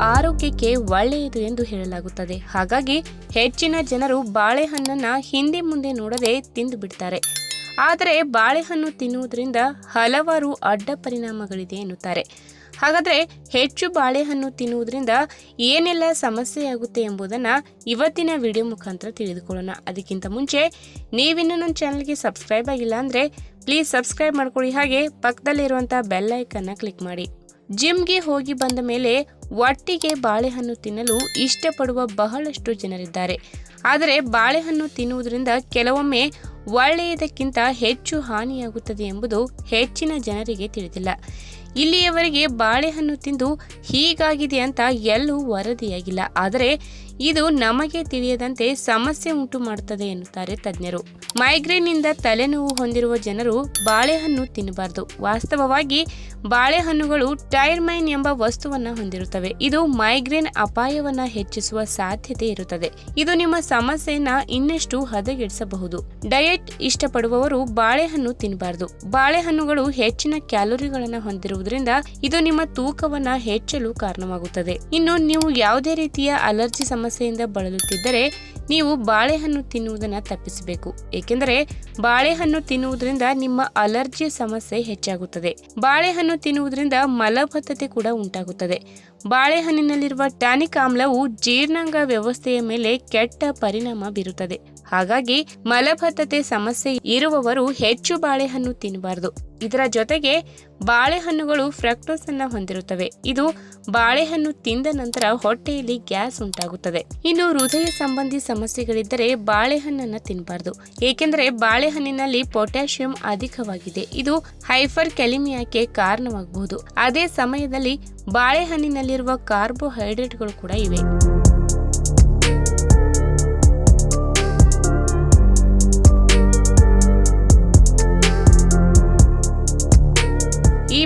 ಆರೋಗ್ಯಕ್ಕೆ ಒಳ್ಳೆಯದು ಎಂದು ಹೇಳಲಾಗುತ್ತದೆ. ಹಾಗಾಗಿ ಹೆಚ್ಚಿನ ಜನರು ಬಾಳೆಹಣ್ಣನ್ನು ಹಿಂದೆ ಮುಂದೆ ನೋಡದೆ ತಿಂದು ಬಿಡ್ತಾರೆ. ಆದರೆ ಬಾಳೆಹಣ್ಣು ತಿನ್ನುವುದರಿಂದ ಹಲವಾರು ಅಡ್ಡ ಪರಿಣಾಮಗಳಿದೆ ಎನ್ನುತ್ತಾರೆ. ಹಾಗಾದರೆ ಹೆಚ್ಚು ಬಾಳೆಹಣ್ಣು ತಿನ್ನುವುದರಿಂದ ಏನೆಲ್ಲ ಸಮಸ್ಯೆಯಾಗುತ್ತೆ ಎಂಬುದನ್ನು ಇವತ್ತಿನ ವಿಡಿಯೋ ಮುಖಾಂತರ ತಿಳಿದುಕೊಳ್ಳೋಣ. ಅದಕ್ಕಿಂತ ಮುಂಚೆ ನೀವಿನ್ನೂ ನನ್ನ ಚಾನಲ್ಗೆ ಸಬ್ಸ್ಕ್ರೈಬ್ ಆಗಿಲ್ಲ ಅಂದರೆ ಪ್ಲೀಸ್ ಸಬ್ಸ್ಕ್ರೈಬ್ ಮಾಡ್ಕೊಳ್ಳಿ. ಹಾಗೆ ಪಕ್ಕದಲ್ಲಿರುವಂಥ ಬೆಲ್ ಐಕನ್ನ ಕ್ಲಿಕ್ ಮಾಡಿ. ಜಿಮ್ಗೆ ಹೋಗಿ ಬಂದ ಮೇಲೆ ಒಟ್ಟಿಗೆ ಬಾಳೆಹಣ್ಣು ತಿನ್ನಲು ಇಷ್ಟಪಡುವ ಬಹಳಷ್ಟು ಜನರಿದ್ದಾರೆ. ಆದರೆ ಬಾಳೆಹಣ್ಣು ತಿನ್ನುವುದರಿಂದ ಕೆಲವೊಮ್ಮೆ ಒಳ್ಳೆಯದಕ್ಕಿಂತ ಹೆಚ್ಚು ಹಾನಿಯಾಗುತ್ತದೆ ಎಂಬುದು ಹೆಚ್ಚಿನ ಜನರಿಗೆ ತಿಳಿದಿಲ್ಲ. ಇಲ್ಲಿಯವರೆಗೆ ಬಾಳೆಹಣ್ಣು ತಿಂದು ಹೀಗಾಗಿದೆ ಅಂತ ಎಲ್ಲೂ ವರದಿಯಾಗಿಲ್ಲ. ಆದರೆ ಇದು ನಮಗೆ ತಿಳಿಯದಂತೆ ಸಮಸ್ಯೆ ಉಂಟು ಮಾಡುತ್ತದೆ ಎನ್ನುತ್ತಾರೆ ತಜ್ಞರು. ಮೈಗ್ರೇನ್ನಿಂದ ತಲೆನೋವು ಹೊಂದಿರುವ ಜನರು ಬಾಳೆಹಣ್ಣು ತಿನ್ನಬಾರದು. ವಾಸ್ತವವಾಗಿ ಬಾಳೆಹಣ್ಣುಗಳು ಟೈರ್ಮೈನ್ ಎಂಬ ವಸ್ತುವನ್ನು ಹೊಂದಿರುತ್ತವೆ. ಇದು ಮೈಗ್ರೇನ್ ಅಪಾಯವನ್ನ ಹೆಚ್ಚಿಸುವ ಸಾಧ್ಯತೆ ಇರುತ್ತದೆ. ಇದು ನಿಮ್ಮ ಸಮಸ್ಯೆಯನ್ನ ಇನ್ನಷ್ಟು ಹದಗೆಡಿಸಬಹುದು. ಡಯಟ್ ಇಷ್ಟಪಡುವವರು ಬಾಳೆಹಣ್ಣು ತಿನ್ನಬಾರದು. ಬಾಳೆಹಣ್ಣುಗಳು ಹೆಚ್ಚಿನ ಕ್ಯಾಲೋರಿಗಳನ್ನು ಹೊಂದಿರುವುದರಿಂದ ಇದು ನಿಮ್ಮ ತೂಕವನ್ನ ಹೆಚ್ಚಲು ಕಾರಣವಾಗುತ್ತದೆ. ಇನ್ನು ನೀವು ಯಾವುದೇ ರೀತಿಯ ಅಲರ್ಜಿ ಸಮಸ್ಯೆಯಿಂದ ಬಳಲುತ್ತಿದ್ದರೆ ನೀವು ಬಾಳೆಹಣ್ಣು ತಿನ್ನುವುದನ್ನು ತಪ್ಪಿಸಬೇಕು. ಏಕೆಂದರೆ ಬಾಳೆಹಣ್ಣು ತಿನ್ನುವುದರಿಂದ ನಿಮ್ಮ ಅಲರ್ಜಿ ಸಮಸ್ಯೆ ಹೆಚ್ಚಾಗುತ್ತದೆ. ಬಾಳೆಹಣ್ಣು ತಿನ್ನುವುದರಿಂದ ಮಲಬದ್ಧತೆ ಕೂಡ ಉಂಟಾಗುತ್ತದೆ. ಬಾಳೆಹಣ್ಣಿನಲ್ಲಿರುವ ಟ್ಯಾನಿಕ್ ಆಮ್ಲವು ಜೀರ್ಣಾಂಗ ವ್ಯವಸ್ಥೆಯ ಮೇಲೆ ಕೆಟ್ಟ ಪರಿಣಾಮ ಬೀರುತ್ತದೆ. ಹಾಗಾಗಿ ಮಲಬದ್ಧತೆ ಸಮಸ್ಯೆ ಇರುವವರು ಹೆಚ್ಚು ಬಾಳೆಹಣ್ಣು ತಿನ್ನಬಾರದು. ಇದರ ಜೊತೆಗೆ ಬಾಳೆಹಣ್ಣುಗಳು ಫ್ರಕ್ಟೋಸ್ ಅನ್ನ ಹೊಂದಿರುತ್ತವೆ. ಇದು ಬಾಳೆಹಣ್ಣು ತಿಂದ ನಂತರ ಹೊಟ್ಟೆಯಲ್ಲಿ ಗ್ಯಾಸ್ ಉಂಟಾಗುತ್ತದೆ. ಇನ್ನು ಹೃದಯ ಸಂಬಂಧಿ ಸಮಸ್ಯೆಗಳಿದ್ದರೆ ಬಾಳೆಹಣ್ಣನ್ನ ತಿನ್ನಬಾರದು. ಏಕೆಂದರೆ ಬಾಳೆಹಣ್ಣಿನಲ್ಲಿ ಪೊಟ್ಯಾಷಿಯಂ ಅಧಿಕವಾಗಿದೆ. ಇದು ಹೈಫರ್ ಕೆಲಿಮಿಯಾಕ್ಕೆ ಕಾರಣವಾಗಬಹುದು. ಅದೇ ಸಮಯದಲ್ಲಿ ಬಾಳೆಹಣ್ಣಿನಲ್ಲಿರುವ ಕಾರ್ಬೋಹೈಡ್ರೇಟ್ಗಳು ಕೂಡ ಇವೆ.